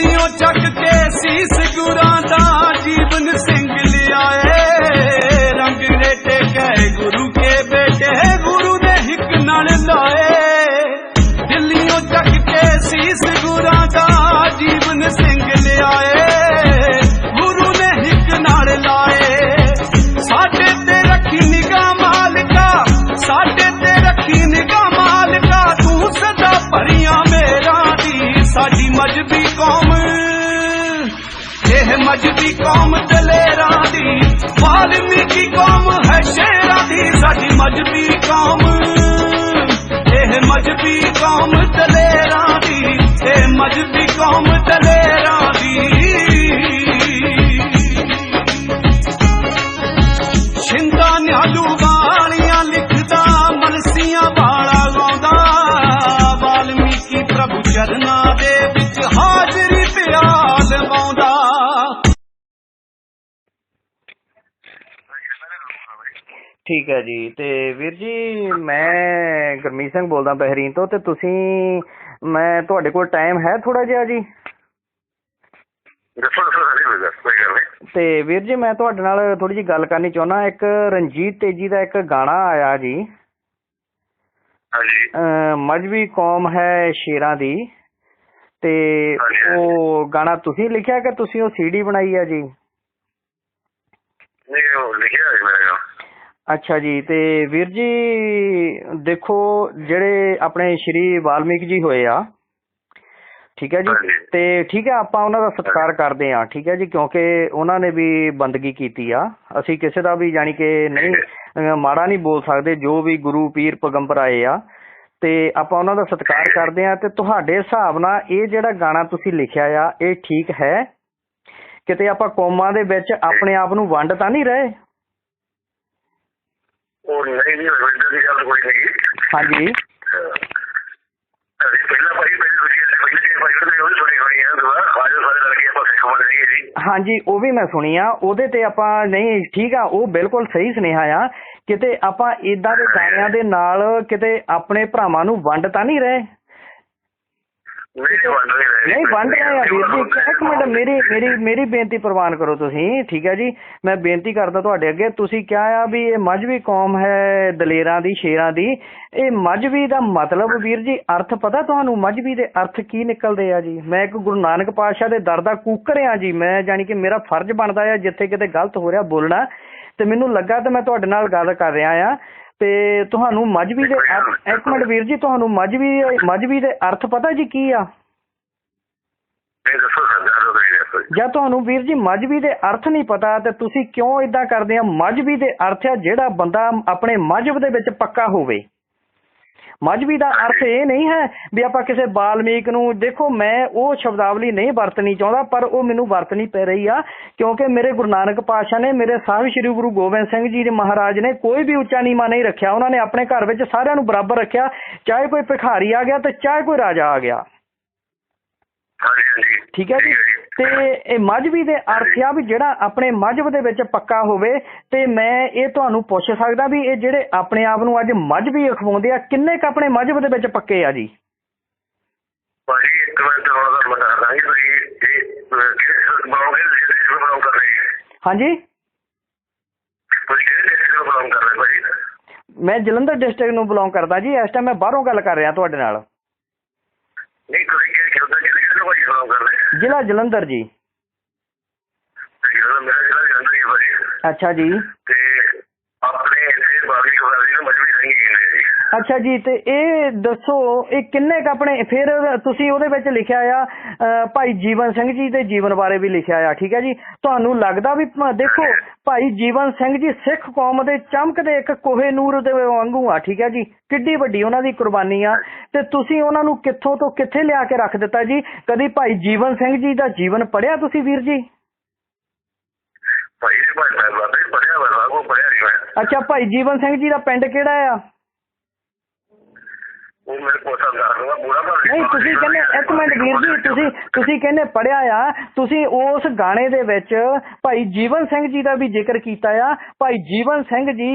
ਦਿੱਲੀੋਂ ਇਹ ਮਜਬੀ ਕੌਮ ਦਲੇਰਾਂ ਦੀ ਵਾਲਮੀਕੀ ਕੌਮ ਹੈ ਸ਼ੇਰਾਂ ਦੀ, ਸਾਡੀ ਮਜਬੀ ਕੌਮ। ਇਹ ਮਜਬੀ ਕੌਮ ਦਲੇਰਾਂ ਦੀ, ਇਹ ਮਜਬੀ ਕੌਮ ਦਲੇਰਾਂ ਠੀਕ ਹੈ ਜੀ। ਤੇ ਵੀਰ ਜੀ ਮੈਂ ਗੁਰਮੀਤ ਸਿੰਘ ਬੋਲਦਾ ਬਹਿਰੀਨ ਤੋਂ ਤੇ ਤੁਸੀਂ ਮੈਂ ਤੁਹਾਡੇ ਕੋਲ ਟਾਈਮ ਹੈ ਥੋੜਾ ਜਿਹਾ ਜੀ? ਦੱਸੋ ਦੱਸੋ ਸਾਡੀ ਕੋਈ ਗੱਲ ਕੋਈ ਗੱਲ ਨਹੀਂ। ਤੇ ਵੀਰ ਜੀ ਮੈਂ ਤੁਹਾਡੇ ਨਾਲ ਥੋੜੀ ਜੀ ਗੱਲ ਕਰਨੀ ਚਾਹੁੰਦਾ। ਇੱਕ ਰਣਜੀਤ ਤੇਜੀ ਦਾ ਇੱਕ ਗਾਣਾ ਆਇਆ ਜੀ। ਹਾਂਜੀ। ਮਜਬੀ ਕੌਮ ਹੈ ਸ਼ੇਰਾਂ ਦੀ। ਤੇ। ਉਹ ਗਾਣਾ ਤੁਸੀਂ ਲਿਖਿਆ ਕਿ ਤੁਸੀਂ ਉਹ ਸੀਡੀ ਬਣਾਈ ਆ ਜੀ? ਨਹੀਂ ਉਹ ਲਿਖਿਆ ਹੈ ਮੇਰੇ ਨਾਲ ਅੱਛਾ ਜੀ ਤੇ ਵੀਰ ਜੀ ਦੇਖੋ ਜਿਹੜੇ ਆਪਣੇ ਸ਼੍ਰੀ ਵਾਲਮੀਕ ਜੀ ਹੋਏ ਆ ਠੀਕ ਹੈ ਜੀ। ਤੇ ਠੀਕ ਹੈ ਆਪਾਂ ਉਹਨਾਂ ਦਾ ਸਤਿਕਾਰ ਕਰਦੇ ਆ ਠੀਕ ਹੈ ਜੀ? ਕਿਉਂਕਿ ਉਹਨਾਂ ਨੇ ਵੀ ਬੰਦਗੀ ਕੀਤੀ ਆ। ਅਸੀਂ ਕਿਸੇ ਦਾ ਵੀ ਜਾਣੀ ਕਿ ਨਹੀਂ ਮਾੜਾ ਨਹੀਂ ਬੋਲ ਸਕਦੇ ਜੋ ਵੀ ਗੁਰੂ ਪੀਰ ਪੈਗੰਬਰ ਆਏ ਆ ਤੇ ਆਪਾਂ ਉਹਨਾਂ ਦਾ ਸਤਿਕਾਰ ਕਰਦੇ ਆ ਤੇ ਤੁਹਾਡੇ ਹਿਸਾਬ ਨਾਲ ਇਹ ਜਿਹੜਾ ਗਾਣਾ ਤੁਸੀਂ ਲਿਖਿਆ ਆ ਇਹ ਠੀਕ ਹੈ? ਕਿਤੇ ਆਪਾਂ ਕੌਮਾਂ ਦੇ ਵਿੱਚ ਆਪਣੇ ਆਪ ਨੂੰ ਵੰਡ ਤਾਂ ਨਹੀਂ ਰਹੇ? ਨਹੀਂ ਨਹੀਂ ਰਵਿੰਦਰ ਦੀ ਗੱਲ ਕੋਈ ਨਹੀਂ ਹਾਂਜੀ। ਅਸੀਂ ਪਹਿਲਾਂ ਭਾਈ ਦੂਜੀ ਪਹਿਲੀ ਉਹ ਸੁਣੀ ਹੋਣੀ ਹੈ ਦੁਆ ਆਜੋ ਸਾਰੇ ਲੜਕੇ ਆਪਾਂ ਸਿੱਖ ਬਣ ਲਈਏ ਜੀ। ਹਾਂਜੀ ਉਹ ਵੀ ਮੈਂ ਸੁਣੀ ਆ ਉਹਦੇ ਤੇ ਆਪਾਂ ਨਹੀਂ ਠੀਕ ਆ ਉਹ ਬਿਲਕੁਲ ਸਹੀ ਸੁਨੇਹਾ ਆ। ਕਿਤੇ ਆਪਾਂ ਇਦਾਂ ਦੇ ਗਾਣਿਆਂ ਦੇ ਨਾਲ ਕਿਤੇ ਆਪਣੇ ਭਰਾਵਾਂ ਨੂੰ ਵੰਡ ਤਾਂ ਨਹੀਂ ਰਹੇ? ਨਹੀਂ ਵੰਡ ਰਹੇ। ਵੀਰ ਜੀ ਇੱਕ ਮਿੰਟ ਮੇਰੀ ਮੇਰੀ ਮੇਰੀ ਬੇਨਤੀ ਪ੍ਰਵਾਨ ਕਰੋ ਤੁਸੀਂ। ਠੀਕ ਹੈ ਜੀ? ਮੈਂ ਬੇਨਤੀ ਕਰਦਾ ਤੁਹਾਡੇ ਅੱਗੇ। ਤੁਸੀਂ ਕਿਹਾ ਆ ਵੀ ਇਹ ਮਜਬੀ ਕੌਮ ਹੈ ਦਲੇਰਾਂ ਦੀ ਸ਼ੇਰਾਂ ਦੀ। ਇਹ ਮਜਬੀ ਦਾ ਮਤਲਬ ਵੀਰ ਜੀ ਅਰਥ ਪਤਾ ਤੁਹਾਨੂੰ? ਮਜਬੀ ਦੇ ਅਰਥ ਕੀ ਨਿਕਲਦੇ ਆ ਜੀ? ਮੈਂ ਇੱਕ ਗੁਰੂ ਨਾਨਕ ਪਾਤਸ਼ਾਹ ਦੇ ਦਰ ਦਾ ਕੂਕਰ ਆ ਜੀ। ਮੈਂ ਜਾਣੀ ਕਿ ਮੇਰਾ ਫਰਜ਼ ਬਣਦਾ ਆ ਜਿੱਥੇ ਕਿਤੇ ਗਲਤ ਹੋ ਰਿਹਾ ਬੋਲਣਾ। ਤੇ ਮੈਨੂੰ ਲੱਗਾ ਤੇ ਮੈਂ ਤੁਹਾਡੇ ਨਾਲ ਗੱਲ ਕਰ ਰਿਹਾ ਆ। ਤੇ ਤੁਹਾਨੂੰ ਮਜਬੀ ਦੇ ਅਰਥ- ਇੱਕ ਮਿੰਟ ਵੀਰ ਜੀ ਤੁਹਾਨੂੰ ਮਜਬੀ ਮਜਬੀ ਦੇ ਅਰਥ ਪਤਾ ਜੀ ਕੀ ਆ? ਦੱਸੋ ਦੱਸੋ ਜੀ। ਜਾਂ ਤੁਹਾਨੂੰ ਵੀਰ ਜੀ ਮਜਬੀ ਦੇ ਅਰਥ ਨਹੀਂ ਪਤਾ ਤੇ ਤੁਸੀਂ ਕਿਉਂ ਇਦਾਂ ਕਰਦੇ ਆ? ਮਜਬੀ ਦੇ ਅਰਥ ਆ ਜਿਹੜਾ ਬੰਦਾ ਆਪਣੇ ਮਜਬ ਦੇ ਵਿੱਚ ਪੱਕਾ ਹੋਵੇ। ਮਜਬੀ ਦਾ ਅਰਥ ਇਹ ਨਹੀਂ ਹੈ ਵੀ ਆਪਾਂ ਕਿਸੇ ਬਾਲਮੀਕ ਨੂੰ ਦੇਖੋ ਮੈਂ ਉਹ ਸ਼ਬਦਾਵਲੀ ਨਹੀਂ ਵਰਤਣੀ ਚਾਹੁੰਦਾ ਪਰ ਉਹ ਮੈਨੂੰ ਵਰਤਣੀ ਪੈ ਰਹੀ ਆ ਕਿਉਂਕਿ ਮੇਰੇ ਗੁਰੂ ਨਾਨਕ ਪਾਤਸ਼ਾਹ ਨੇ ਮੇਰੇ ਸਾਹਿਬ ਸ੍ਰੀ ਗੁਰੂ ਗੋਬਿੰਦ ਸਿੰਘ ਜੀ ਦੇ ਮਹਾਰਾਜ ਨੇ ਕੋਈ ਵੀ ਉੱਚਾ ਨੀਵਾਂ ਨਹੀਂ ਰੱਖਿਆ ਉਹਨਾਂ ਨੇ ਆਪਣੇ ਘਰ ਵਿੱਚ ਸਾਰਿਆਂ ਨੂੰ ਬਰਾਬਰ ਰੱਖਿਆ ਚਾਹੇ ਕੋਈ ਭਿਖਾਰੀ ਆ ਗਿਆ ਤੇ ਚਾਹੇ ਕੋਈ ਰਾਜਾ ਆ ਗਿਆ। ਹਾਂਜੀ ਹਾਂਜੀ। ਠੀਕ ਹੈ ਜੀ। ਤੇ ਇਹ ਮਜਬੀ ਦੇ ਅਰਥ ਆ ਵੀ ਜਿਹੜਾ ਆਪਣੇ ਮਜਬ ਦੇ ਵਿੱਚ ਪੱਕਾ ਹੋਵੇ ਤੇ ਮੈਂ ਇਹ ਤੁਹਾਨੂੰ ਪੁੱਛ ਸਕਦਾ ਵੀ ਇਹ ਜਿਹੜੇ ਆਪਣੇ ਆਪ ਨੂੰ ਅੱਜ ਮਜਬੀ ਅਖਵਾਉਂਦੇ ਆ ਕਿੰਨੇ ਕ ਆਪਣੇ ਮਜਬ ਦੇ ਵਿੱਚ ਪੱਕੇ ਆ ਜੀ? ਭਾਜੀ ਇੱਕ ਮਿੰਟ ਹੁਣ ਦਾ ਮਤਾ ਰਾਹੀਂ ਤੁਸੀਂ ਇਹ ਅਹ, ਕਿਹੜੇ ਸਿਰ ਬਣਾਉਂਗੇ ਜਿਹੜੇ ਸਿਰ ਬਣਾਉਂ ਕਰ ਰਹੀ ਹੈ ਹਾਂਜੀ? ਤੁਸੀਂ ਕਿਹੜੇ ਸਿਰ ਬਣਾਉਂ ਕਰ ਰਹੇ ਭਾਜੀ? ਮੈਂ ਜਲੰਧਰ ਡਿਸਟ੍ਰਿਕਟ ਨੂੰ ਬਿਲੋਂਗ ਕਰਦਾ ਜੀ ਇਸ ਟਾਈਮ ਮੈਂ ਬਾਹਰੋਂ ਗੱਲ ਕਰ ਰਿਹਾ ਤੁਹਾਡੇ ਨਾਲ। ਨਹੀਂ ਤੁਸੀਂ ਕਿਹੜੇ ਕਿਹੜੇ ਕਿਹੜੇ ਭਾਜੀ ਬਣਾਉਂ ਕਰ ਰਹੇ? ਜ਼ਿਲ੍ਹਾ ਜਲੰਧਰ ਜੀ। ਹੀ ਭਾਜੀ। ਅੱਛਾ ਜੀ। ਤੇ ਆਪਣੇ ਇੱਥੇ ਬਾਬੀ ਗਵਾਰੀ ਨੂੰ ਮਜਬੀ ਸਿੰਘ ਕਹਿੰਦੇ ਜੀ ਅੱਛਾ ਜੀ ਤੇ ਇਹ ਦੱਸੋ ਇਹ ਕਿੰਨੇ ਕ ਆਪਣੇ ਫਿਰ ਤੁਸੀਂ ਉਹਦੇ ਵਿੱਚ ਲਿਖਿਆ ਆ ਭਾਈ ਜੀਵਨ ਸਿੰਘ ਜੀ ਦੇ ਜੀਵਨ ਬਾਰੇ ਵੀ ਲਿਖਿਆ ਆ ਠੀਕ ਹੈ ਜੀ? ਤੁਹਾਨੂੰ ਲੱਗਦਾ ਵੀ ਦੇਖੋ ਭਾਈ ਜੀਵਨ ਸਿੰਘ ਜੀ ਸਿੱਖ ਕੌਮ ਦੇ ਚਮਕਦੇ ਇੱਕ ਕੋਹੇ ਨੂਰ ਦੇ ਵਾਂਗੂ ਆ ਠੀਕ ਹੈ ਜੀ? ਕਿੱਡੀ ਵੱਡੀ ਉਹਨਾਂ ਦੀ ਕੁਰਬਾਨੀ ਆ। ਤੇ ਤੁਸੀਂ ਉਹਨਾਂ ਨੂੰ ਕਿੱਥੋਂ ਤੋਂ ਕਿੱਥੇ ਲਿਆ ਕੇ ਰੱਖ ਦਿੱਤਾ ਜੀ? ਕਦੀ ਭਾਈ ਜੀਵਨ ਸਿੰਘ ਜੀ ਦਾ ਜੀਵਨ ਪੜਿਆ ਤੁਸੀਂ ਵੀਰ ਜੀ? ਭਾਈ ਜੀ ਭਾਈ ਸਾਹਿਬ ਬਾਬੇ ਪੜਿਆ ਵਾ ਕੋ ਪੜਿਆ ਨਹੀਂ ਮੈਂ। ਅੱਛਾ ਭਾਈ ਜੀਵਨ ਸਿੰਘ ਜੀ ਦਾ ਪਿੰਡ ਕਿਹੜਾ ਆ? ਉਹ ਮੇਰੇ ਪੂਰਾ ਨਹੀਂ ਤੁਸੀਂ ਕਹਿੰਦੇ ਇੱਕ ਮਿੰਟ ਵੀਰ ਜੀ ਤੁਸੀਂ ਤੁਸੀਂ ਕਹਿੰਦੇ ਪੜਿਆ ਆ ਤੁਸੀਂ ਉਸ ਗਾਣੇ ਦੇ ਵਿੱਚ ਭਾਈ ਜੀਵਨ ਸਿੰਘ ਜੀ ਦਾ ਵੀ ਜ਼ਿਕਰ ਕੀਤਾ ਆ। ਭਾਈ ਜੀਵਨ ਸਿੰਘ ਜੀ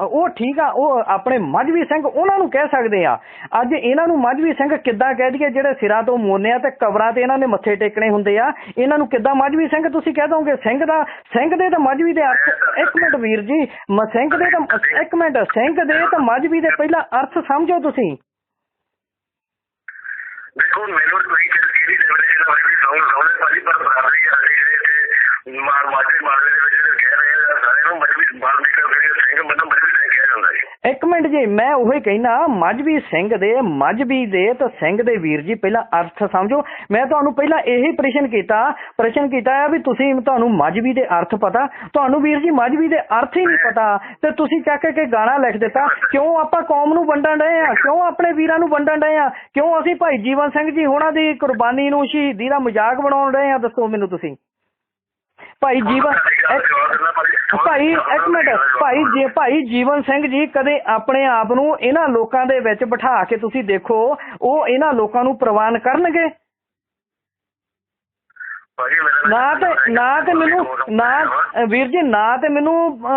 ਉਹ ਠੀਕ ਆ ਉਹ ਆਪਣੇ ਮਜਵੀ ਸਿੰਘ ਉਹਨਾਂ ਨੂੰ ਕਹਿ ਸਕਦੇ ਆ। ਅੱਜ ਇਹਨਾਂ ਨੂੰ ਮਜਵੀ ਸਿੰਘ ਕਿੱਦਾਂ ਕਹਿ ਦਈਏ ਜਿਹੜੇ ਸਿਰਾਂ ਤੋਂ ਮੋਨੇ ਆ ਤੇ ਕਬਰਾਂ ਤੇ ਇਹਨਾਂ ਨੇ ਮੱਥੇ ਟੇਕਣੇ ਹੁੰਦੇ ਆ। ਇਹਨਾਂ ਨੂੰ ਕਿੱਦਾਂ ਮਜਵੀ ਸਿੰਘ ਤੁਸੀਂ ਕਹਿ ਦੋਗੇ? ਸਿੰਘ ਦਾ ਸਿੰਘ ਦੇ ਤਾਂ ਮਜਵੀ ਦੇ ਅਰਥ ਇੱਕ ਮਿੰਟ ਵੀਰ ਜੀ ਸਿੰਘ ਦੇ ਤਾਂ ਇੱਕ ਮਿੰਟ ਸਿੰਘ ਦੇ ਤਾਂ ਮਜਵੀ ਦੇ ਪਹਿਲਾਂ ਅਰਥ ਸਮਝੋ ਤੁਸੀਂ। ਦੇਖੋ, ਮੈਨੂੰ ਕੋਈ ਕਿਹੜੀ ਡੈਫੀਨੇਸ਼ਨ ਵਾਲੀ ਵੀ ਸੌਂ ਸੌਂ ਪਰ ਬਰਾਬਰੀ ਹੈ ਜਿਹੜੇ ਮਾਰ ਮਾਝੇ ਮਾਰਲੇ ਦੇ ਵਿੱਚ ਜਿਹੜੇ ਕਹਿ ਰਹੇ ਆ ਸਾਰਿਆਂ ਨੂੰ ਮਜਬੀ ਬਾਲ ਨਿਕਲ ਕੇ ਸਿੰਘ ਮੈਨੂੰ ਮਜਬੀ ਸਿੰਘ ਕਿਹਾ ਜਾਂਦਾ ਹੈ ਇੱਕ ਮਿੰਟ ਜੀ, ਮੈਂ ਉਹੀ ਕਹਿਣਾ ਮਜਬੀ ਸਿੰਘ ਦੇ ਮਜਬੀ ਦੇ, ਤੇ ਸਿੰਘ ਦੇ ਵੀਰ ਜੀ ਪਹਿਲਾਂ ਅਰਥ ਸਮਝੋ। ਮੈਂ ਤੁਹਾਨੂੰ ਪਹਿਲਾਂ ਇਹੀ ਪ੍ਰਸ਼ਨ ਕੀਤਾ ਪ੍ਰਸ਼ਨ ਕੀਤਾ ਹੈ ਵੀ ਤੁਸੀਂ ਤੁਹਾਨੂੰ ਮਜਬੀ ਦੇ ਅਰਥ ਪਤਾ, ਤੁਹਾਨੂੰ ਵੀਰ ਜੀ ਮਜਬੀ ਦੇ ਅਰਥ ਹੀ ਨਹੀਂ ਪਤਾ, ਤੇ ਤੁਸੀਂ ਚੱਕ ਕੇ ਗਾਣਾ ਲਿਖ ਦਿੱਤਾ, ਕਿਉਂ ਆਪਾਂ ਕੌਮ ਨੂੰ ਵੰਡਣ ਰਹੇ ਆ? ਕਿਉਂ ਆਪਣੇ ਵੀਰਾਂ ਨੂੰ ਵੰਡਣ ਰਹੇ ਆ? ਕਿਉਂ ਅਸੀਂ ਭਾਈ ਜੀਵਨ ਸਿੰਘ ਜੀ ਹੋਣਾ ਦੀ ਕੁਰਬਾਨੀ ਨੂੰ, ਸ਼ਹੀਦੀ ਦਾ ਮਜ਼ਾਕ ਬਣਾਉਣ ਰਹੇ ਆ? ਦੱਸੋ ਮੈਨੂੰ ਤੁਸੀਂ। ਭਾਈ ਜੀਵਨ ਭਾਈ ਇੱਕ ਮਿੰਟ ਭਾਈ ਜੇ ਭਾਈ ਜੀਵਨ ਸਿੰਘ ਜੀ ਕਦੇ ਆਪਣੇ ਆਪ ਨੂੰ ਇਹਨਾਂ ਲੋਕਾਂ ਦੇ ਵਿੱਚ ਬਿਠਾ ਕੇ ਤੁਸੀਂ ਦੇਖੋ ਉਹ ਇਹਨਾਂ ਲੋਕਾਂ ਨੂੰ ਪ੍ਰਵਾਨ ਕਰਨਗੇ? ਨਾ ਤੇ ਨਾ ਤੇ ਮੈਨੂੰ ਨਾ ਅ, ਵੀਰ ਜੀ ਨਾ ਤੇ ਮੈਨੂੰ ਅ,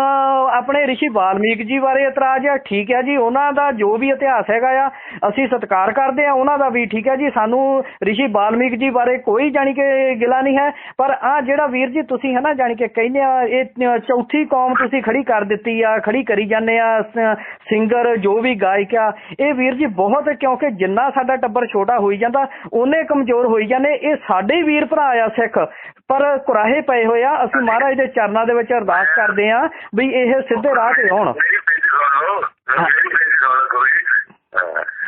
ਆਪਣੇ ઋષਿ ਵਾਲਮੀਕ ਜੀ ਬਾਰੇ ਇਤਰਾਜ਼ ਆ ਠੀਕ ਹੈ ਜੀ ਉਹਨਾਂ ਦਾ ਜੋ ਵੀ ਇਤਿਹਾਸ ਹੈਗਾ ਆ ਅਸੀਂ ਸਤਿਕਾਰ ਕਰਦੇ ਆ ਉਹਨਾਂ ਦਾ ਵੀ ਠੀਕ ਹੈ ਜੀ ਸਾਨੂੰ ઋષਿ ਵਾਲਮੀਕ ਜੀ ਬਾਰੇ ਕੋਈ ਜਾਣੀ ਕਿ ਗਿਲਾ ਨਹੀਂ ਹੈ ਪਰ ਆ ਜਿਹੜਾ ਵੀਰ ਜੀ ਤੁਸੀਂ ਹੈ ਨਾ ਜਾਣੀ ਕਿ ਕਹਿੰਦੇ ਆ ਇਹ ਅ, ਚੌਥੀ ਕੌਮ ਤੁਸੀਂ ਖੜੀ ਕਰ ਦਿੱਤੀ ਆ ਖੜੀ ਕਰੀ ਜਾਂਦੇ ਆ ਸਿੰਗਰ ਜੋ ਵੀ ਗਾਇਕ ਆ ਇਹ ਵੀਰ ਜੀ ਬਹੁਤ ਕਿਉਂਕਿ ਜਿੰਨਾ ਸਾਡਾ ਟੱਬਰ ਛੋਟਾ ਹੋਈ ਜਾਂਦਾ ਉਹਨੇ ਕਮਜ਼ੋਰ ਹੋਈ ਜਾਂਦੇ ਇਹ ਸਾਡੇ ਹੀ ਵੀਰ ਭਰਾ ਆ ਸਿੱਖ ਪਰ ਕੁਰਾਹੇ ਪਏ ਹੋਏ ਆ ਅਸੀਂ ਮਹਾਰਾਜ ਦੇ ਚਰਨਾਂ ਦੇ ਵਿੱਚ ਅਰਦਾਸ ਕਰਦੇ ਆ ਵੀ ਇਹ ਸਿੱਧੇ ਰਾਹ ਤੇ ਆਉਣ ਹਾਂ।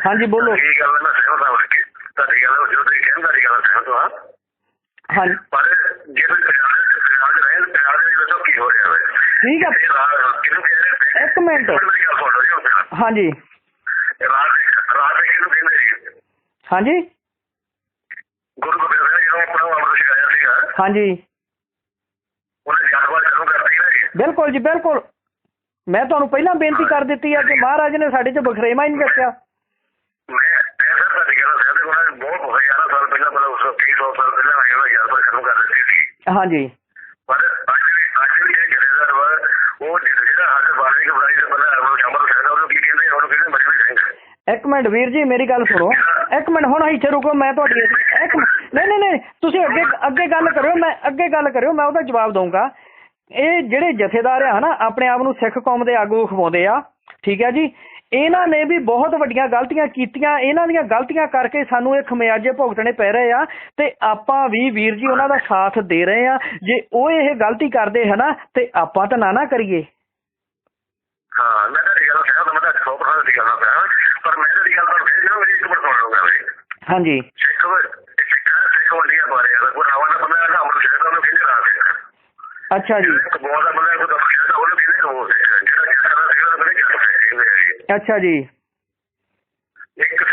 ਹਾਂਜੀ ਬੋਲੋ। ਇਹ ਗੱਲ ਮੈਂ ਸਹਿਮਤ ਹਾਂ ਕਿ ਤੁਹਾਡੀ ਗੱਲ ਜਦੋਂ ਤੁਸੀਂ ਕਹਿੰਦੇ ਤੁਹਾਡੀ ਗੱਲ ਸਹਿਮਤ ਹਾਂ ਹਾਂਜੀ। ਪਰ ਜੇ ਕੋਈ ਪੰਜਾਬ ਦੇ ਰਹੇ ਪੰਜਾਬ ਦੇ ਵਿੱਚ ਕੀ ਹੋ ਰਿਹਾ ਹੈ ਠੀਕ ਨੇ? ਇੱਕ ਮਿੰਟ। ਜੀ। ਹਾਂਜੀ। ਰਾਜ ਰਾਜ ਕਿਹਨੂੰ ਕਹਿੰਦੇ ਸੀ ਹਾਂਜੀ। ਗੁਰੂ ਗੋਬਿੰਦ ਸਿੰਘ ਜੀ ਨੂੰ ਆਪਣਾ ਅਮਰ ਸਿਖਾਇਆ ਸੀਗਾ ਹਾਂਜੀ। ਉਹਨੇ ਨਾ ਜੀ ਬਿਲਕੁਲ ਜੀ ਬਿਲਕੁਲ। ਮੈਂ ਤੁਹਾਨੂੰ ਪਹਿਲਾਂ ਬੇਨਤੀ ਕਰ ਦਿੱਤੀ ਆ ਕਿ ਮਹਾਰਾਜ ਨੇ ਸਾਡੇ 'ਚ ਬਖਰੇਵਾ ਹੀ ਨਹੀਂ ਰੱਖਿਆ। ਮੈਂ ਮੈਂ ਸਰ ਤੁਹਾਡੀ ਗੱਲ ਸਹਿਮਤ ਹਾਂ ਉਹਨਾਂ ਨੇ ਬਹੁਤ ਹਜ਼ਾਰਾਂ ਸਾਲ ਪਹਿਲਾਂ ਮਤਲਬ ਉਸ 30 100 ਸਾਲ ਪਹਿਲਾਂ ਆਇਆ ਹੋਇਆ ਜਾਨਵਰ ਸ਼ੁਰੂ ਕਰ ਦਿੱਤੀ ਸੀ। ਹਾਂਜੀ। ਪਰ ਅੱਜ ਵੀ ਅੱਜ ਵੀ ਇਹ ਜਥੇਦਾਰ ਵਾ ਉਹ ਜਿਹੜਾ ਹੱਥ ਵਾਲੀ ਕਬਰਾਈ ਦੇ ਪਹਿਲਾਂ ਉਹ ਸ਼ਾਮਲ ਸਹਿਦਾ ਉਹਨੂੰ ਕੀ ਕਹਿੰਦੇ ਆ? ਉਹਨੂੰ ਕਹਿੰਦੇ ਮਸ਼ਹੂਰ ਸਿੰਘ ਇੱਕ ਮਿੰਟ ਵੀਰ ਜੀ ਮੇਰੀ ਗੱਲ ਸੁਣੋ। ਇੱਕ ਮਿੰਟ ਹੁਣ ਇੱਥੇ ਰੁਕੋ ਮੈਂ ਤੁਹਾਡੀ ਇੱਕ ਮਿੰਟ- ਨਹੀਂ ਨਹੀਂ ਨਹੀਂ ਤੁਸੀਂ ਅੱਗੇ ਅੱਗੇ ਗੱਲ ਕਰਿਓ ਮੈਂ ਅੱਗੇ ਗੱਲ ਕਰਿਓ ਮੈਂ ਉਹਦਾ ਜਵਾਬ ਦਊਂਗਾ। ਇਹ ਜਿਹੜੇ ਜਥੇਦਾਰ ਆ ਹਨਾ ਆਪਣੇ ਆਪ ਨੂੰ ਸਿੱਖ ਕੌਮ ਦੇ ਆਗੂ ਖਵਾਉਂਦੇ ਆ ਠੀਕ ਹੈ ਜੀ? ਇਹਨਾਂ ਨੇ ਵੀ ਬਹੁਤ ਵੱਡੀਆਂ ਗਲਤੀਆਂ ਕੀਤੀਆਂ ਇਹਨਾਂ ਦੀਆਂ ਗਲਤੀਆਂ ਕਰਕੇ ਸਾਨੂੰ ਇਹ ਖਮਿਆਜੇ ਭੁਗਤਣੇ ਪੈ ਰਹੇ ਆ ਤੇ ਆਪਾਂ ਵੀ ਵੀਰ ਜੀ ਉਹਨਾਂ ਦਾ ਸਾਥ ਦੇ ਰਹੇ ਆ। ਜੇ ਉਹ ਇਹ ਗਲਤੀ ਕਰਦੇ ਹਨਾ ਤੇ ਆਪਾਂ ਤਾਂ ਨਾ ਨਾ ਕਰੀਏ। ਹਾਂ ਮੈਂ ਤੁਹਾਡੀ ਗੱਲ ਸਹਿਮਤ ਮੈਂ ਤਾਂ 100% ਦੀ ਗੱਲ ਨਾਲ ਸਹਿਮਤ ਪਰ ਮੈਂ ਤੁਹਾਡੀ ਗੱਲ ਤੋਂ ਫਿਰ ਨਾ ਮੇਰੀ ਇੱਕ ਮਿੰਟ ਸੁਣ ਲਓਗਾ ਹਾਂਜੀ ਸਿੱਖ ਸਿੱਖ ਸਿੱਖ ਵੰਡੀਆਂ ਬਾਰੇ ਆ ਕੋਈ ਰਾਵਣ ਦਾ ਬੰਦਾ ਨਾ ਅਮਰ ਸ਼ਹਿਰ ਨੂੰ ਕਹਿੰਦੇ ਰਾਜ ਹੈ ਅੱਛਾ ਜੀ। ਬਹੁਤ ਉਹਨੂੰ ਉਹ ਜਿਹੜਾ ਜਿਹੜਾ ਕਹਿੰਦੇ ਆ ਅੱਛਾ ਜੀ। ਇੱਕ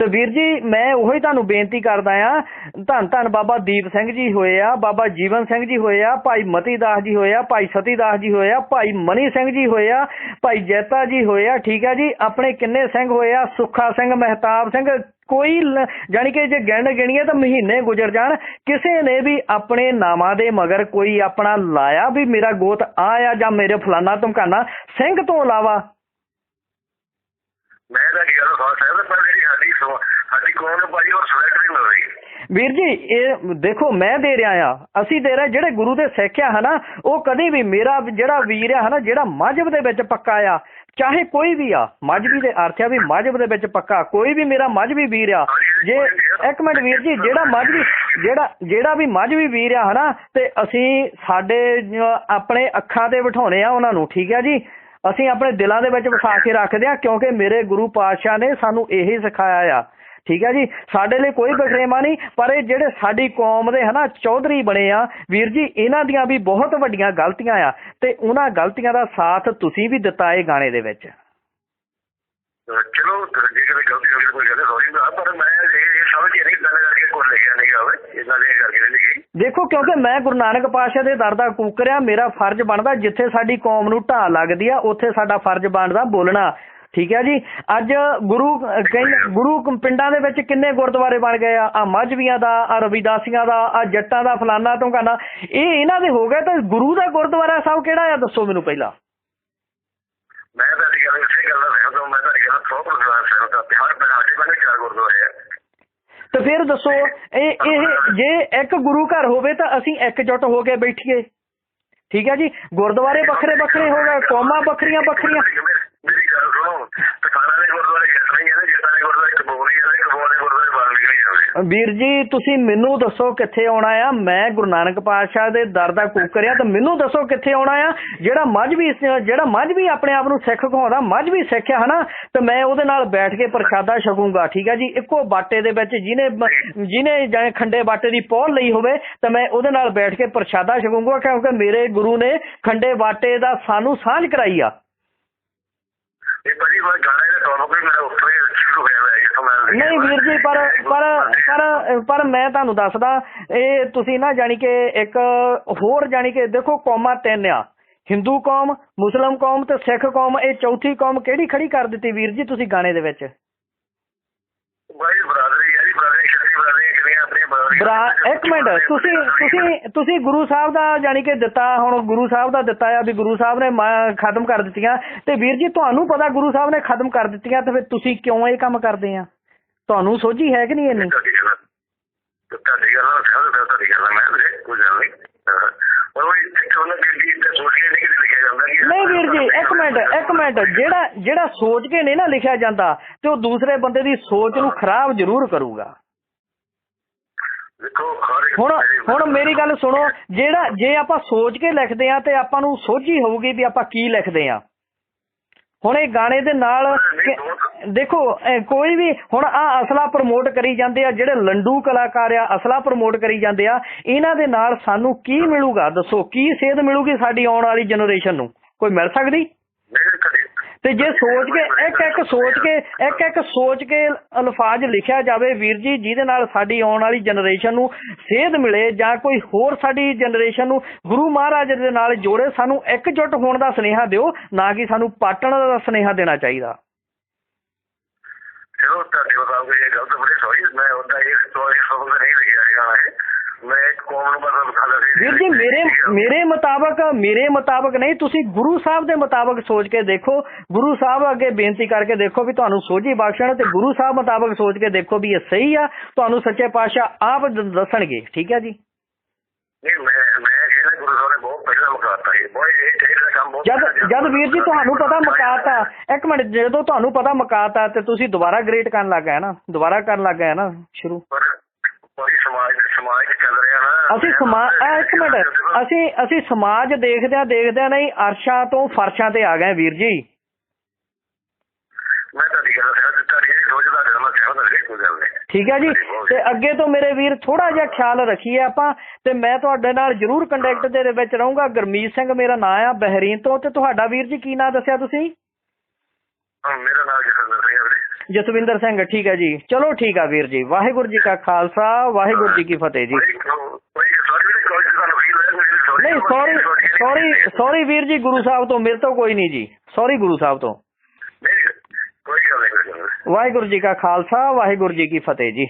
ਤੇ ਵੀਰ ਜੀ ਮੈਂ ਉਹੀ ਤੁਹਾਨੂੰ ਬੇਨਤੀ ਕਰਦਾ ਆ ਧੰਨ ਧੰਨ ਬਾਬਾ ਦੀਪ ਸਿੰਘ ਜੀ ਹੋਏ ਆ ਬਾਬਾ ਜੀਵਨ ਸਿੰਘ ਜੀ ਹੋਏ ਆ ਭਾਈ ਮਤੀ ਦਾਸ ਜੀ ਹੋਏ ਆ ਭਾਈ ਸਤੀ ਦਾਸ ਜੀ ਹੋਏ ਆ ਭਾਈ ਮਨੀ ਸਿੰਘ ਜੀ ਹੋਏ ਆ ਭਾਈ ਜੈਤਾ ਜੀ ਹੋਏ ਆ ਠੀਕ ਆ ਜੀ। ਆਪਣੇ ਕਿੰਨੇ ਸਿੰਘ ਹੋਏ ਆ? ਸੁੱਖਾ ਸਿੰਘ ਮਹਿਤਾਬ ਸਿੰਘ ਕੋਈ ਲ- ਕਿ ਜੇ ਗਿਣ ਗਿਣੀਏ ਤਾਂ ਮਹੀਨੇ ਗੁਜ਼ਰ ਜਾਣ। ਕਿਸੇ ਨੇ ਵੀ ਆਪਣੇ ਨਾਮਾਂ ਦੇ ਮਗਰ ਕੋਈ ਆਪਣਾ ਲਾਇਆ ਵੀ ਮੇਰਾ ਗੋਤ ਆ ਜਾਂ ਮੇਰੇ ਫਲਾਨਾ ਧਮਕਾਨਾ, ਸਿੰਘ ਤੋਂ ਇਲਾਵਾ? ਮੈਂ ਤਾਂ ਕੀ ਗੱਲ ਸੋਚ ਪਰ ਜਿਹੜੀ ਸਾਡੀ ਸਾਡੀ ਕੌਮ ਨੂੰ ਭਾਜੀ ਉਹ ਸਵੈਟ ਮਿਲ ਰਹੀ ਵੀਰ ਜੀ, ਇਹ ਦੇਖੋ, ਮੈਂ ਦੇ ਰਿਹਾ ਆ ਅਸੀਂ ਦੇ ਰਹੇ, ਜਿਹੜੇ ਗੁਰੂ ਦੇ ਸਿੱਖ ਆ, ਹਨਾ, ਉਹ ਕਦੇ ਵੀ ਮੇਰਾ ਜਿਹੜਾ ਵੀਰ ਆ, ਹਨਾ, ਜਿਹੜਾ ਮਜਬ ਦੇ ਵਿੱਚ ਪੱਕਾ ਆ, ਚਾਹੇ ਕੋਈ ਵੀ ਆ ਮਜਬੀ ਦੇ ਅਰਥ ਆ ਵੀ ਮਜਬ ਦੇ ਵਿੱਚ ਪੱਕਾ, ਕੋਈ ਵੀ ਮੇਰਾ ਮਜਬੀ ਵੀਰ ਆ, ਜੇ ਇੱਕ ਮਿੰਟ ਵੀਰ ਜੀ, ਜਿਹੜਾ ਮਜਬੀ ਜਿਹੜਾ ਜਿਹੜਾ ਵੀ ਮਜਬੀ ਵੀਰ ਆ, ਹਨਾ, ਤੇ ਅਸੀਂ ਸਾਡੇ ਆਪਣੇ ਅੱਖਾਂ ਤੇ ਬਿਠਾਉਣੇ ਆ ਉਹਨਾਂ ਨੂੰ, ਠੀਕ ਆ ਜੀ? ਅਸੀਂ ਆਪਣੇ ਦਿਲਾਂ ਦੇ ਵਿੱਚ ਵਸਾ ਕੇ ਰੱਖਦੇ ਆ, ਕਿਉਂਕਿ ਮੇਰੇ ਗੁਰੂ ਪਾਤਸ਼ਾਹ ਨੇ ਸਾਨੂੰ ਇਹੀ ਸਿਖਾਇਆ ਆ। ਠੀਕ ਹੈ ਜੀ? ਸਾਡੇ ਲਈ ਕੋਈ ਬਖਰੇਵਾ ਨਹੀਂ ਪਰ ਇਹ ਜਿਹੜੇ ਸਾਡੀ ਕੌਮ ਦੇ ਹਨਾ ਚੌਧਰੀ ਬਣੇ ਆ ਵੀਰ ਜੀ ਇਹਨਾਂ ਦੀਆਂ ਵੀ ਬਹੁਤ ਵੱਡੀਆਂ ਗਲਤੀਆਂ ਆ ਤੇ ਉਹਨਾਂ ਗਲਤੀਆਂ ਦਾ ਸਾਥ ਤੁਸੀਂ ਵੀ ਦਿੱਤਾ ਇਹ ਗਾਣੇ ਦੇ ਵਿੱਚ। ਅਹ ਚਲੋ ਜੇ ਕਿਤੇ ਗਲਤੀ ਹੋ ਗਈ ਤਾਂ ਕੋਈ ਗੱਲ ਸੌਰੀ ਮੈਂ ਪਰ ਮੈਂ ਇਹ ਇਹ ਸਮਝ ਨਹੀਂ ਗੱਲ ਕਰਕੇ ਕੋਈ ਲਿਖਿਆ ਨਹੀਂ ਹੋਵੇ ਇਦਾਂ ਦੇ ਕਰਕੇ ਨਹੀਂ ਲਿਖੀ ਦੇਖੋ ਕਿਉਂਕਿ ਮੈਂ ਗੁਰੂ ਨਾਨਕ ਪਾਤਸ਼ਾਹ ਦੇ ਦਰ ਦਾ ਕੂਕਰਿਆ ਮੇਰਾ ਫਰਜ਼ ਬਣਦਾ ਜਿੱਥੇ ਸਾਡੀ ਕੌਮ ਨੂੰ ਢਾਹ ਲੱਗਦੀ ਆ ਉੱਥੇ ਸਾਡਾ ਫਰਜ਼ ਬਣਦਾ ਬੋਲਣਾ। ਠੀਕ ਹੈ ਜੀ। ਅੱਜ ਗੁਰੂ ਅਹ, ਕਈ ਗੁਰੂ ਪਿੰਡਾਂ ਦੇ ਵਿੱਚ ਕਿੰਨੇ ਗੁਰਦੁਆਰੇ ਬਣ ਗਏ ਆ? ਆ ਮੱਝਵੀਆਂ ਦਾ ਆ ਰਵਿਦਾਸੀਆਂ ਦਾ ਆ ਜੱਟਾਂ ਦਾ ਫਲਾਨਾ ਢੁੰਗਾਨਾ ਇਹ ਇਹਨਾਂ ਦੇ ਹੋ ਗਏ ਤਾਂ ਗੁਰੂ ਦਾ ਗੁਰਦੁਆਰਾ ਸਾਹਿਬ ਕਿਹੜਾ ਆ? ਦੱਸੋ ਮੈਨੂੰ ਪਹਿਲਾਂ। ਮੈਂ ਤਾਂ ਗੱਲ ਇਸੇ ਗੱਲ ਦਾ ਸਹਿਮਤ ਹਾਂ। ਮੈਂ ਤਾਂ ਗੱਲ ਤੋਂ ਪ੍ਰੋਗਰਾਮ ਸਹਿਮਤ ਹਾਂ। ਬਿਹਾਰ में ਸਾਡੇ ਕੋਲ ਚਾਰ ਗੁਰਦੁਆਰੇ ਆ। ਤੇ ਫਿਰ ਦੱਸੋ ਇਹ ਇਹ ਜੇ ਇੱਕ ਗੁਰੂ ਘਰ ਹੋਵੇ ਤਾਂ ਅਸੀਂ ਇਕਜੁੱਟ ਹੋ ਕੇ ਬੈਠੀਏ। ਠੀਕ ਹੈ ਜੀ। ਗੁਰਦੁਆਰੇ ਵੱਖਰੇ ਵੱਖਰੇ ਹੋ ਗਏ ਕੌਮਾਂ ਵੱਖਰੀਆਂ ਵੱਖਰੀਆਂ। ਮੇਰੀ ਗੱਲ ਸੁਣੋ। ਪਠਾਣਾ ਦੇ ਗੁਰਦੁਆਰੇ ਜਿਸ ਨਹੀਂ ਹੈ ਜਿਸ ਦੇ ਗੁਰਦੁਆਰੇ ਕਬੂਰੀ ਹੈ ਕਬੂਰੇ ਗੁਰਦੁਆਰੇ ਬਾਹਰ ਨਿਕਲੀ ਜਾਵੇ। ਵੀਰ ਜੀ, ਤੁਸੀਂ ਮੈਨੂੰ ਦੱਸੋ ਕਿੱਥੇ ਆਉਣਾ ਆ? ਮੈਂ ਗੁਰੂ ਨਾਨਕ ਪਾਤਸ਼ਾਹ ਦੇ ਦਰ ਦਾ ਕੂਕਰਿਆ ਤਾਂ ਮੈਨੂੰ ਦੱਸੋ ਕਿੱਥੇ ਆਉਣਾ ਆ? ਜਿਹੜਾ ਮੱਝਵੀ ਜਿਹੜਾ ਮੱਝਵੀ ਆਪਣੇ ਆਪ ਨੂੰ ਸਿੱਖ ਕਹਾਉਂਦਾ ਮੱਝਵੀ ਸਿੱਖ ਆ, ਹਨਾ? ਤੇ ਮੈਂ ਉਹਦੇ ਨਾਲ ਬੈਠ ਕੇ ਪ੍ਰਸ਼ਾਦਾ ਛਕੂੰਗਾ, ਠੀਕ ਆ ਜੀ? ਇੱਕੋ ਬਾਟੇ ਦੇ ਵਿੱਚ ਜਿਹਨੇ ਜਿਹਨੇ ਜਾਨੇ ਖੰਡੇ ਬਾਟੇ ਦੀ ਪੌਲ ਲਈ ਹੋਵੇ, ਤਾਂ ਮੈਂ ਉਹਦੇ ਨਾਲ ਬੈਠ ਕੇ ਪ੍ਰਸ਼ਾਦਾ ਛਕੂੰਗਾ, ਕਿਉਂਕਿ ਮੇਰੇ ਗੁਰੂ ਨੇ ਖੰਡੇ ਬਾਟੇ ਦਾ ਸਾਨੂੰ ਸਾਂਝ ਕਰਾਈ ਆ। ਇਹ ਪਹਿਲੀ ਵਾਰ ਗਾਣਾ ਇਹਦਾ ਟੌਪਿਕ ਮੇਰਾ ਉੱਥੇ ਸ਼ੁਰੂ ਹੋਇਆ ਹੈ ਜਿੱਥੋਂ ਮੈਂ ਨਹੀਂ ਵੀਰ ਜੀ ਪਰ ਪਰ ਪਰ ਪਰ ਮੈਂ ਤੁਹਾਨੂੰ ਦੱਸਦਾ ਇਹ ਤੁਸੀਂ ਨਾ ਜਾਣੀ ਕਿ ਇੱਕ ਹੋਰ ਜਾਣੀ ਕਿ ਦੇਖੋ ਕੌਮਾਂ ਤਿੰਨ ਆ। ਹਿੰਦੂ ਕੌਮ ਮੁਸਲਮ ਕੌਮ ਤੇ ਸਿੱਖ ਕੌਮ ਇਹ ਚੌਥੀ ਕੌਮ ਕਿਹੜੀ ਖੜੀ ਕਰ ਦਿੱਤੀ ਵੀਰ ਜੀ ਤੁਸੀਂ ਗਾਣੇ ਦੇ ਵਿੱਚ? ਭਾਈ ਬਰਾਦਰੀ ਸ਼ਕਤੀ ਬਰਾਦਰੀ ਕਿਹੜੀਆਂ ਆਪਣੀਆਂ ਬਰਾਦਰੀ ਬਰਾ ਇੱਕ ਮਿੰਟ ਤੁਸੀਂ ਤੁਸੀਂ ਤੁਸੀਂ ਗੁਰੂ ਸਾਹਿਬ ਦਾ ਜਾਣੀ ਕਿ ਦਿੱਤਾ ਹੁਣ ਗੁਰੂ ਸਾਹਿਬ ਦਾ ਦਿੱਤਾ ਆ ਵੀ ਗੁਰੂ ਸਾਹਿਬ ਨੇ ਖਤਮ ਕਰ ਦਿੱਤੀਆਂ ਤੇ ਵੀਰ ਜੀ ਤੁਹਾਨੂੰ ਪਤਾ ਗੁਰੂ ਸਾਹਿਬ ਨੇ ਖਤਮ ਕਰ ਦਿੱਤੀਆਂ ਤੇ ਫਿਰ ਤੁਸੀਂ ਕਿਉਂ ਇਹ ਕੰਮ ਕਰਦੇ ਆ? ਤੁਹਾਨੂੰ ਸੋਝੀ ਹੈ ਕਿ ਨਹੀਂ ਇੰਨੀ? ਤੁਹਾਡੀ ਗੱਲ ਤੁਹਾਡੀ ਗੱਲ ਨਾਲ ਸਹਿਮਤ ਹਾਂ ਤੁਹਾਡੀ ਗੱਲ ਨਾਲ ਮੈਂ ਵੀਰੇ ਕੋਈ ਗੱਲ ਨਹੀਂ। ਹਾਂ। ਪਰ ਉਹ ਇੱਥੋਂ ਨਾ ਕਿਹੜੀ ਤੇ ਸੋਚ ਕੇ ਨਹੀਂ ਲਿਖਿਆ ਜਾਂਦਾ ਕਿ ਨਹੀਂ ਵੀਰ ਜੀ ਇੱਕ ਮਿੰਟ ਇੱਕ ਮਿੰਟ ਜਿਹੜਾ ਜਿਹੜਾ ਸੋਚ ਕੇ ਨਹੀਂ ਨਾ ਲਿਖਿਆ ਜਾਂਦਾ ਤੇ ਉਹ ਦੂਸਰੇ ਬੰਦੇ ਦੀ ਸੋਚ ਨੂੰ ਖਰਾਬ ਜ਼ਰੂਰ ਕਰੂਗਾ। ਦੇਖੋ ਹਰ ਇੱਕ ਹੁਣ ਹੁਣ ਮੇਰੀ ਗੱਲ ਸੁਣੋ ਜਿਹੜਾ ਜੇ ਆਪਾਂ ਸੋਚ ਕੇ ਲਿਖਦੇ ਆ ਤੇ ਆਪਾਂ ਨੂੰ ਸੋਝੀ ਹੋਊਗੀ ਵੀ ਆਪਾਂ ਕੀ ਲਿਖਦੇ ਆ ਹੁਣ ਇਹ ਗਾਣੇ ਦੇ ਨਾਲ ਦੇਖੋ ਕੋਈ ਵੀ ਹੁਣ ਆ ਅਸਲਾ ਪ੍ਰਮੋਟ ਕਰੀ ਜਾਂਦੇ ਆ ਜਿਹੜੇ ਲੰਡੂ ਕਲਾਕਾਰ ਆ ਅਸਲਾ ਪ੍ਰਮੋਟ ਕਰੀ ਜਾਂਦੇ ਆ ਇਹਨਾਂ ਦੇ ਨਾਲ ਸਾਨੂੰ ਕੀ ਮਿਲੂਗਾ? ਦੱਸੋ ਕੀ ਸੇਧ ਮਿਲੂਗੀ ਸਾਡੀ ਆਉਣ ਵਾਲੀ ਜਨਰੇਸ਼ਨ ਨੂੰ? ਕੋਈ ਮਿਲ ਸਕਦੀ? ਤੇ ਜੇ ਸੋਚ ਕੇ, ਇੱਕ ਇੱਕ ਸੋਚ ਕੇ, ਇੱਕ ਇੱਕ ਸੋਚ ਕੇ ਅਲਫਾਜ਼ ਲਿਖਿਆ ਜਾਵੇ, ਵੀਰ ਜੀ, ਜਿਹਦੇ ਨਾਲ ਸਾਡੀ ਆਉਣ ਵਾਲੀ ਜਨਰੇਸ਼ਨ ਨੂੰ ਸੇਧ ਮਿਲੇ ਜਾਂ ਕੋਈ ਹੋਰ ਸਾਡੀ ਜਨਰੇਸ਼ਨ ਨੂੰ ਗੁਰੂ ਮਹਾਰਾਜ ਦੇ ਨਾਲ ਜੋੜੇ, ਸਾਨੂੰ ਇਕਜੁੱਟ ਹੋਣ ਦਾ ਸੁਨੇਹਾ ਦਿਓ, ਨਾ ਕਿ ਸਾਨੂੰ ਪਾਟਣ ਦਾ ਸੁਨੇਹਾ ਦੇਣਾ ਚਾਹੀਦਾ। ਚਲੋ, ਤੁਹਾਡੇ ਮੁਤਾਬਕ ਇਹ ਗਲਤ ਬੜੀ ਸੌਰੀ ਮੈਂ ਉਹਦਾ ਇਹ ਸਟੋਰੀ ਸਭ ਨਹੀਂ ਲਿਖਿਆ। ਮੈਂ ਕੌਮ ਨੂੰ ਵੀਰ ਜੀ ਮੇਰੇ ਮੇਰੇ ਮੁਤਾਬਕ ਮੇਰੇ ਮੁਤਾਬਕ ਨਹੀਂ ਤੁਸੀਂ ਗੁਰੂ ਸਾਹਿਬ ਦੇ ਮੁਤਾਬਕ ਸੋਚ ਕੇ ਦੇਖੋ। ਗੁਰੂ ਸਾਹਿਬ ਅੱਗੇ ਬੇਨਤੀ ਕਰਕੇ ਦੇਖੋ ਵੀ ਤੁਹਾਨੂੰ ਸੋਝੀ ਬਖਸ਼ਣ ਤੇ ਗੁਰੂ ਸਾਹਿਬ ਮੁਤਾਬਕ ਸੋਚ ਕੇ ਦੇਖੋ ਵੀ ਇਹ ਸਹੀ ਆ ਤੁਹਾਨੂੰ ਸੱਚੇ ਪਾਤਸ਼ਾਹ ਆਪ ਦੱਸਣਗੇ। ਠੀਕ ਹੈ ਜੀ? ਨਹੀਂ ਮੈਂ ਮੈਂ ਇਹਦਾ ਗੁਰੂ ਸਾਹਿਬ ਨੇ ਬਹੁਤ ਪਹਿਲਾਂ ਮੁਕਾਤਾ ਹੈ ਬਹੁਤ ਇਹ ਚਾਹੀਦਾ ਕੰਮ ਬਹੁਤ ਜਦ ਜਦ ਵੀਰ ਜੀ ਤੁਹਾਨੂੰ ਪਤਾ ਮਕਾਤਾ ਇੱਕ ਮਿੰਟ ਜਦੋਂ ਤੁਹਾਨੂੰ ਪਤਾ ਮਕਾਤਾ ਤੇ ਤੁਸੀਂ ਦੁਬਾਰਾ ਗ੍ਰੇਟ ਕਰਨ ਲੱਗ ਗਏ ਨਾ ਦੁਬਾਰਾ ਕਰਨ ਲੱਗ ਗਏ ਨਾ ਸ਼ੁਰੂ। ਪਰ ਸਮਾਜ ਸਮਾਜ ਚ ਚੱਲ ਰਿਹਾ ਨਾ ਅਸੀਂ ਸਮਾਜ ਇੱਕ ਮਿੰਟ। ਅਸੀਂ ਅਸੀਂ ਸਮਾਜ ਦੇਖਦਿਆਂ ਦੇਖਦਿਆਂ ਨਹੀਂ ਅਰਸ਼ਾਂ ਤੋਂ ਫਰਸ਼ਾਂ ਤੇ ਆ ਗਏ ਵੀਰ ਜੀ। ਮੈਂ ਤੁਹਾਡੀ ਗੱਲ ਸਹਿਮਤ ਤੁਹਾਡੀ ਇਹ ਸੋਚ ਦਾ ਮੈਂ ਸਹਿਮਤ ਹਾਂ ਕੋਈ ਗੱਲ ਨਹੀਂ। ਠੀਕ ਹੈ ਜੀ। ਤੇ ਅੱਗੇ ਤੋਂ ਮੇਰੇ ਵੀਰ ਥੋੜਾ ਜਿਹਾ ਖਿਆਲ ਰੱਖੀਏ ਆਪਾਂ ਤੇ ਮੈਂ ਤੁਹਾਡੇ ਨਾਲ ਜਰੂਰ ਕੰਟੈਕਟ ਦੇ ਵਿੱਚ ਰਹੂੰਗਾ। ਗਰਮੀਤ ਸਿੰਘ ਮੇਰਾ ਨਾਮ ਆ ਬਹਿਰੀਨ ਤੋਂ। ਤੇ ਤੁਹਾਡਾ ਵੀਰ ਜੀ ਕੀ ਨਾਮ ਦੱਸਿਆ ਤੁਸੀਂ? ਹਾਂ, ਮੇਰਾ ਨਾਮ ਜਸਵਿੰਦਰ ਸਿੰਘ ਹੈ ਵੀਰੇ। ਜਸਵਿੰਦਰ ਸਿੰਘ, ਠੀਕ ਹੈ ਜੀ। ਚਲੋ ਠੀਕ ਆ ਵੀਰ ਜੀ। ਵਾਹਿਗੁਰੂ ਜੀ ਕਾ ਖਾਲਸਾ, ਵਾਹਿਗੁਰੂ ਜੀ ਕੀ ਫਤਿਹ ਜੀ। ਨਹੀਂ ਸੌਰੀ ਸੌਰੀ ਸੌਰੀ ਵੀਰ ਜੀ, ਗੁਰੂ ਸਾਹਿਬ ਤੋਂ ਮੇਰੇ ਤੋਂ ਕੋਈ ਨਹੀਂ ਜੀ। ਸੌਰੀ ਗੁਰੂ ਸਾਹਿਬ ਤੋਂ। ਵਾਹਿਗੁਰੂ ਜੀ ਕਾ ਖਾਲਸਾ, ਵਾਹਿਗੁਰੂ ਜੀ ਕੀ ਫਤਿਹ ਜੀ।